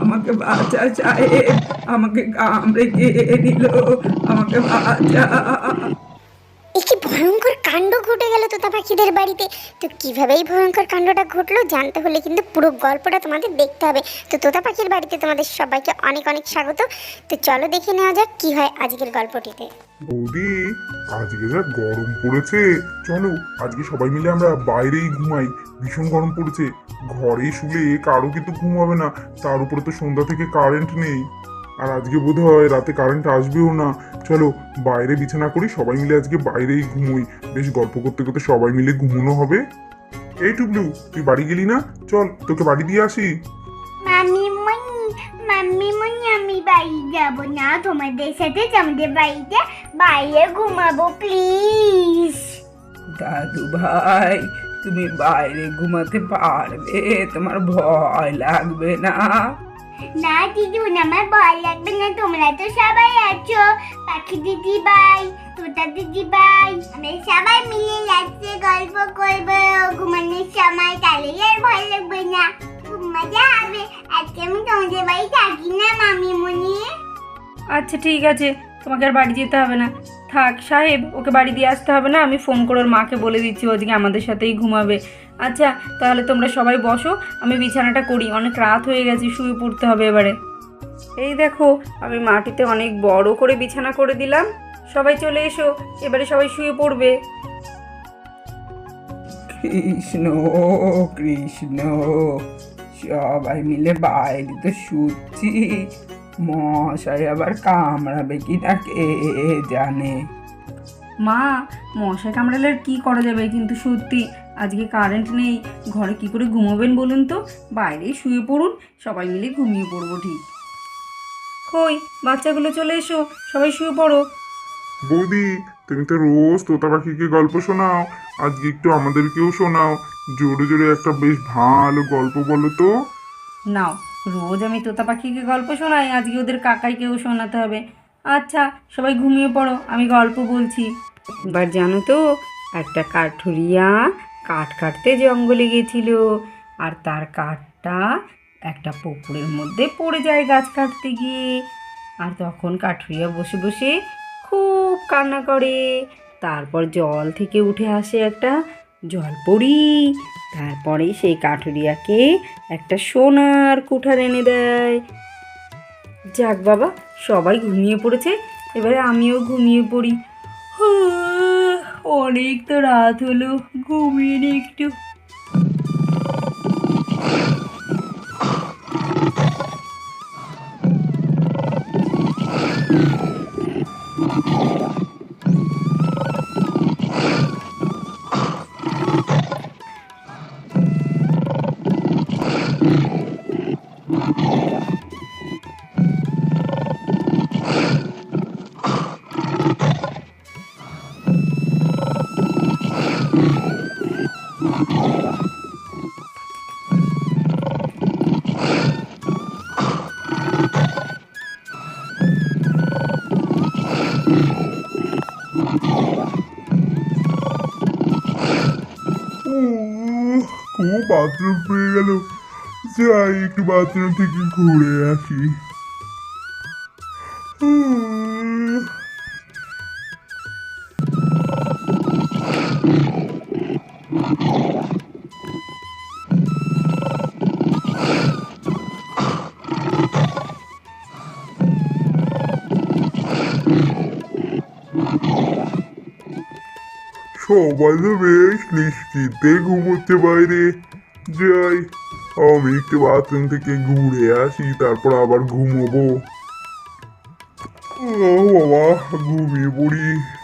আমাকে বাঁচা চায় আমাকে কামড়ে খেয়ে নিল আমাকে বাঁচা পাখিদের বাড়িতে। তো কীভাবে এই ভয়ঙ্কর কাণ্ডটা ঘটলো জানতে হলে কিন্তু পুরো গল্পটা তোমাদের দেখতে হবে। তো তোতা পাখির বাড়িতে তোমাদের সবাইকে অনেক অনেক স্বাগত। তো চলো দেখে নেওয়া যাক কি হয় আজকের গল্পটিতে। বৌদি, আজকে যা গরম পড়েছে। চলো, আজকে সবাই মিলে আমরা বাইরেই ঘুমাই। ভীষণ গরম পড়েছে। ঘরে শুলে কারও কিন্তু ঘুম হবে না। তার উপরে তো সন্ধ্যা থেকে কারেন্ট নেই। আর আজকে বোধ হয় রাতে কারেন্ট আসবেও না। চলো বাইরে বিছানা করি সবাই মিলে আজকে বাইরেই ঘুমোই। বেশ গল্প করতে করতে সবাই মিলে ঘুমোনো হবে। এই টুবলু তুই বাড়ি গেলি না? চল তোকে বাড়ি দিয়ে আসি। আমি বাড়ি যাব না। তোমাদের সাথে তোমাদের বাড়িতে বাইরে ঘুমাবো প্লিজ দাদু ভাই তুমি বাইরে ঘুমাতে পারবে তোমার ভয় লাগবে না। না দিদুন আমার ভয় লাগবে না, তোমরা তো সবাই আছো। পাখি দিদি ভাই, তোতা দিদি ভাই, আমরা সবাই মিলে রাত্রে গল্প করব, ঘুমানোর সময়। তাহলে আর ভয় লাগবে না। খুব মজা হবে। আজকে আমি তোমাদের বাড়ি থাকি না মামি মামিমণি আচ্ছা ঠিক আছে। তোমাকে আর বাড়ি যেতে হবে না। থাক, সাহেব, ওকে বাড়ি দিয়ে আসতে হবে না। আমি ফোন করে ওর মাকে বলে দিচ্ছি, ও আজকে আমাদের সাথেই ঘুমাবে। আচ্ছা তাহলে তোমরা সবাই বসো আমি বিছানাটা করি অনেক রাত হয়ে গেছে শুয়ে পড়তে হবে এবারে। এই দেখো আমি মাটিতে অনেক বড় করে বিছানা করে দিলাম সবাই চলে এসো এবারে সবাই শুয়ে পড়বে। কৃষ্ণ কৃষ্ণ সবাই মিলে বাইরে তো শুচ্ছি মশাই আবার কামড়াবে কি না কে জানে। মা মশা কামড়ালে কী করা যাবে কিন্তু সত্যি আজকে কারেন্ট নেই। ঘরে কি করে ঘুমোবেন বলুন তো? বাইরেই শুয়ে পড়ুন সবাই মিলে ঘুমিয়ে পড়ব ঠিক। কই বাচ্চাগুলো চলে এসো সবাই শুয়ে পড়ো। বৌদি তুমি তো রোজ তোতা পাখিকে গল্প শোনাও আজকে একটু আমাদেরকেও শোনাও। জোরে জোরে একটা বেশ ভালো গল্প বলো তো। নাও রোজ আমি তোতা পাখিকে গল্প শোনাই আজকে ওদের কাকাইকেও শোনাতে হবে। আচ্ছা সবাই ঘুমিয়ে পড়ো আমি গল্প বলছি। এবার জানো তো একটা কাঠুরিয়া কাঠ কাটতে জঙ্গলে গেছিল আর তার কাঠটা একটা পুকুরের মধ্যে পড়ে যায় গাছ কাটতে গিয়ে। আর তখন কাঠুরিয়া বসে বসে খুব কান্না করে। তারপর জল থেকে উঠে আসে একটা জলপরি। তারপরে সেই কাঠুরিয়াকে একটা সোনার কুঠার এনে দেয়। যাক বাবা সবাই ঘুমিয়ে পড়েছে এবারে আমিও ঘুমিয়ে পড়ি। হুঁ, অনেক তো রাত হলো ঘুমিয়ে নি একটু। খুব বাথরুম পেয়ে গেল। যাই একটু বাথরুম থেকে ঘুরে আসি। সবাই বেশ নিশ্চিন্তে ঘুমোচ্ছে বাইরে। যাই, আমি একটু বাথরুম থেকে ঘুরে আসি, তারপর আবার ঘুমোবো। বাবা, ঘুমিয়ে পড়ি।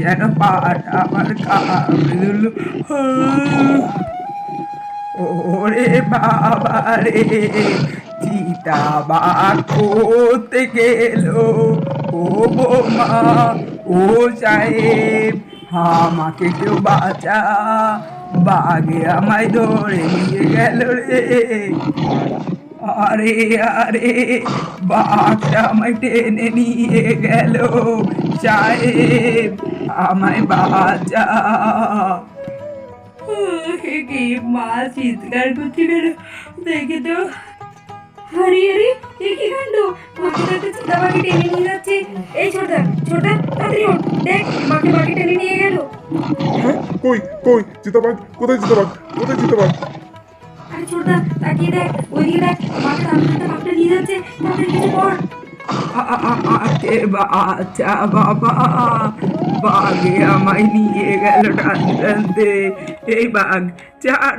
যেন পাটা আমার কামড়ে দিল ওরে বাবা রে, চিতা বাঘ করতে গেল। ও বৌমা, ও সাহেব, আমাকে কেউ বাঁচা। বাঘে আমায় ধরে নিয়ে গেল রে। আরে আরে বাঘটা আমায় টেনে নিয়ে গেল আমায় বাঁচা। কি মা চিৎকার দেখে তো। টেনে নিয়ে এই ছোটা ছোটা টেনে নিয়ে গেল। হ্যাঁ কই কই কোথায় চিতাবাঘ? কোথায় চিতাবাঘ? তাকিয়ে দেখ ওইদিকে দেখ মাকে টানতে বাপটা নিয়ে যাচ্ছে তাড়াতাড়ি কিছু কর। বাবা বাঘে আমায় নিয়ে গেল টানতে টানতে এই বাঘ চার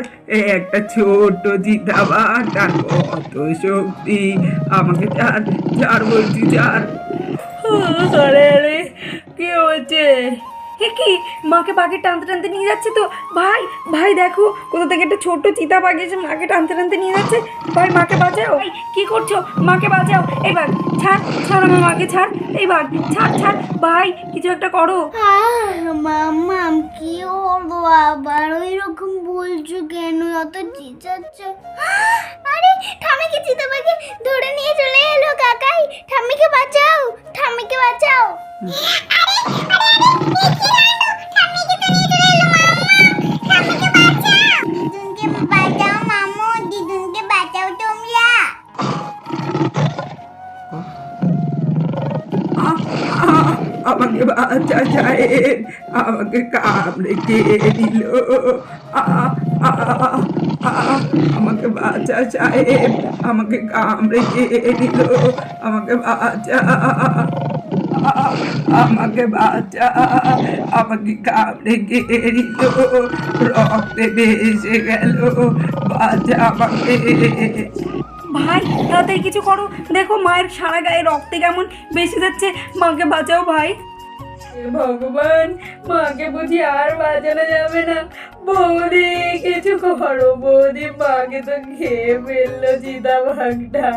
একটা ছোট জিতা বাঘ তার কত শক্তি? আমাকে চার চার বলছি চার। আরে আরে কি হচ্ছে? এ কি? মাকে বাঘে টানতে টানতে নিয়ে যাচ্ছে তো? ভাই ভাই দেখো কোথা থেকে একটা ছোট্ট চিতা বাঘ এসে মাকে টানতে টানতে নিয়ে যাচ্ছে। ভাই মাকে বাঁচাও। কি করছ? মাকে বাঁচাও। এই বাঘ ছাড় ছাড় আমার মাকে ছাড়। এই বাঘ ছাড় ছাড়। ভাই কিছু একটা করো। মামাম কি হলো আবার? ওই রকম বলছো কেন? অত চিচাচ্ছ। আরে ঠামিকে চিতাবাকে ধরে নিয়ে চলে এলো কাকাই। ঠামিকে বাঁচাও ঠামিকে বাঁচাও। আমাকে বাচ্চা সাহেব আমাকে কামড়ে খেয়ে আ, আমাকে বাচ্চা সাহেব আমাকে কামড়ে খেয়ে নিল আমাকে বাচ্চা আমাকে বাঁচা আমাকে কামড়ে খেয়ে নিল রক্তে ভেসে গেল বাঁচা আমাকে। ভাই তাড়াতাড়ি কিছু করো। দেখো মায়ের সারা গায়ে রক্তে কেমন বেশি যাচ্ছে। মাকে বাঁচাও ভাই। ভগবান মাকে বুঝি আর বাঁচানো যাবে না। বৌদি কিছু করো বৌদি। মাকে তো খেয়ে ফেলল চিতা ভাগটা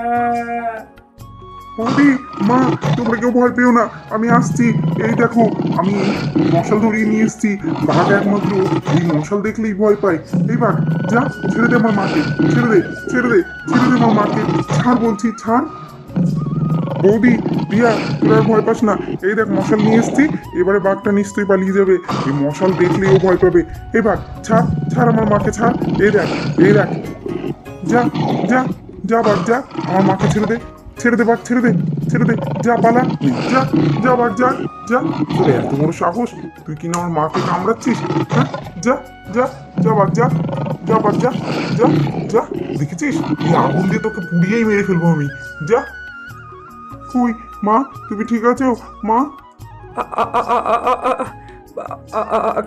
বৌদি, মা, তোমরা কেউ ভয় পেও না। আমি আসছি। এই দেখো, আমি মশাল ধরিয়ে নিয়ে এসেছি। বাঘ একমাত্র, এই মশাল দেখলেই ভয় পায়। এই বাঘ, যা, ছেড়ে দে আমার মাকে, ছেড়ে দে ছেড়ে দে ছেড়ে দে আমার মাকে। ছাড় বলছি, ছাড়। বৌদি রিয়া তোরা ভয় পাস না। এই দেখ, মশাল নিয়ে এসছি। এবারে বাঘটা নিশ্চয়ই পালিয়ে যাবে। এই মশাল দেখলেই ও ভয় পাবে। এই বাঘ, ছাড় ছাড় আমার মাকে, ছাড়। এই দেখ এই দেখ। যা যা যা বাঘ, যা, আমার মাকে ছেড়ে দে। ছেড়ে দে বাঘ, ছেড়ে দে ছেড়ে দে। যা, পালা। যা যা, বাঘ, যা যা। তোর এত বড় সাহস, তুই কিনা আমার মাকে কামড়াচ্ছিস? হ্যাঁ? যা যা যা, বাঘ, যা। যা, বাঘ, যা যা যা। দেখেছিস? এই আগুন দিয়ে তোকে পুড়িয়েই মেরে ফেলব আমি। যা। কই? মা, তুমি ঠিক আছো? মা?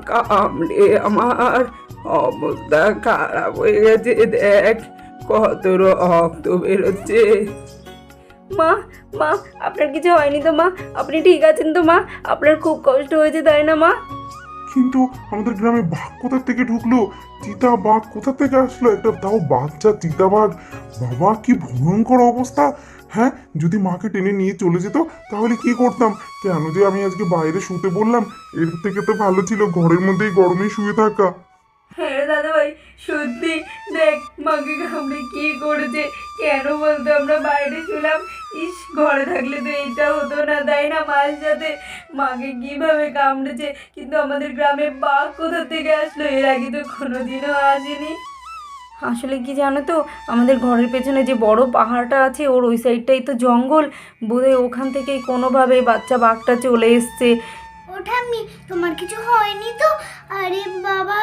কামড়ে আমার অবস্থা খারাপ হয়ে গেছে। দেখ কত রক্ত বেরোচ্ছে। মা মা আপনার কিছু হয়নি তো মা? আপনি ঠিক আছেন তো মা? আপনার খুব কষ্ট হয়েছে তাই না মা? কিন্তু আমাদের গ্রামে বাঘ কোথা থেকে ঢুকলো? চিতা বাঘ কোথা থেকে আসলো? একটা তাও বাচ্চা চিতা বাঘ। বাবা কি ভয়ঙ্কর অবস্থা। হ্যাঁ যদি মাকে টেনে নিয়ে চলে যেত তাহলে কি করতাম? কেন যে আমি আজকে বাইরে শুতে বললাম। এর থেকে তো ভালো ছিল ঘরের মধ্যেই গরমে শুয়ে থাকা। হ্যাঁ দাদা ভাই সত্যি। দেখ মাকে কামড়ে কি করেছে? কেন বলতো আমরা বাইরে ছিলাম? ইস ঘরে থাকলে তো এইটা হতো না তাই না? মার সাথে মাকে কীভাবে কামড়েছে? কিন্তু আমাদের গ্রামে বাঘ কোথা থেকে আসলো? এর আগে তো কোনোদিনও আসেনি। আসলে কি জানো তো আমাদের ঘরের পেছনে যে বড় পাহাড়টা আছে ওর ওই সাইডটাই তো জঙ্গল। বোধহয় ওখান থেকেই কোনোভাবে বাচ্চা বাঘটা চলে এসছে। ও ঠাম্মি তোমার কিছু হয়নি তো? আরে বাবা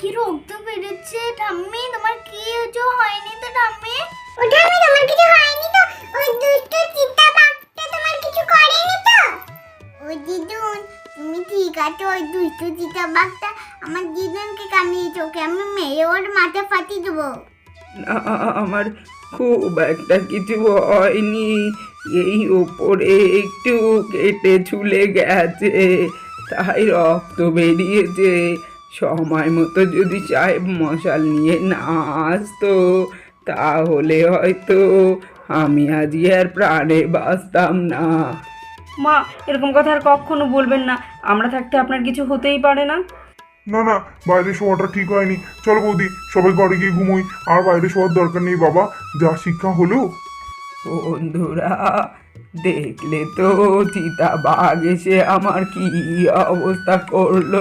কি রক্ত বেরোচ্ছে ঠাম্মি? তোমার কি কিছু হয়নি তো ঠাম্মি? ও ঠাম্মি তোমার কিছু হয়নি? তো ওই দুষ্ট চিতা বাঘটা তোমার কিছু করেনি তো? ও দিদুন তুমি ঠিক আছো ওই দুষ্ট চিতা বাঘটা আমার দিদুনকে কামিয়েছে ওকে আমি মেরে ওর মাথা ফাটিয়ে দেবো। না আমার খুব একটা কিছু হয়নি। এই ওপরে একটু কেটে ছুলে গেছে তাই রক্ত বেরিয়েছে। সময় মতো যদি সাহেব মশাল নিয়ে না আসতো তাহলে হয়তো আমি আজকে আর প্রাণে বাঁচতাম না। মা এরকম কথা আর কখনো বলবেন না। আমরা থাকতে আপনার কিছু হতেই পারে না। না না বাইরে শোয়াটা ঠিক হয়নি। চলো বৌদি সবাই ঘরে গিয়ে ঘুমোই। আর বাইরে শোয়ার দরকার নেই বাবা। যা শিক্ষা হলো। বন্ধুরা দেখলে তো চিতা বাঘ এসে আমার কি অবস্থা করল?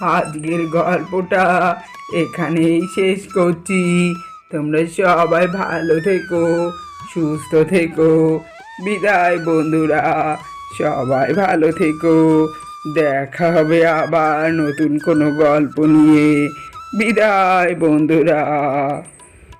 আজকের গল্পটা এখানেই শেষ করছি। তোমরা সবাই ভালো থেকো, সুস্থ থেকো। বিদায় বন্ধুরা, সবাই ভালো থেকো। দেখা হবে আবার নতুন কোনো গল্প নিয়ে। বিদায় বন্ধুরা।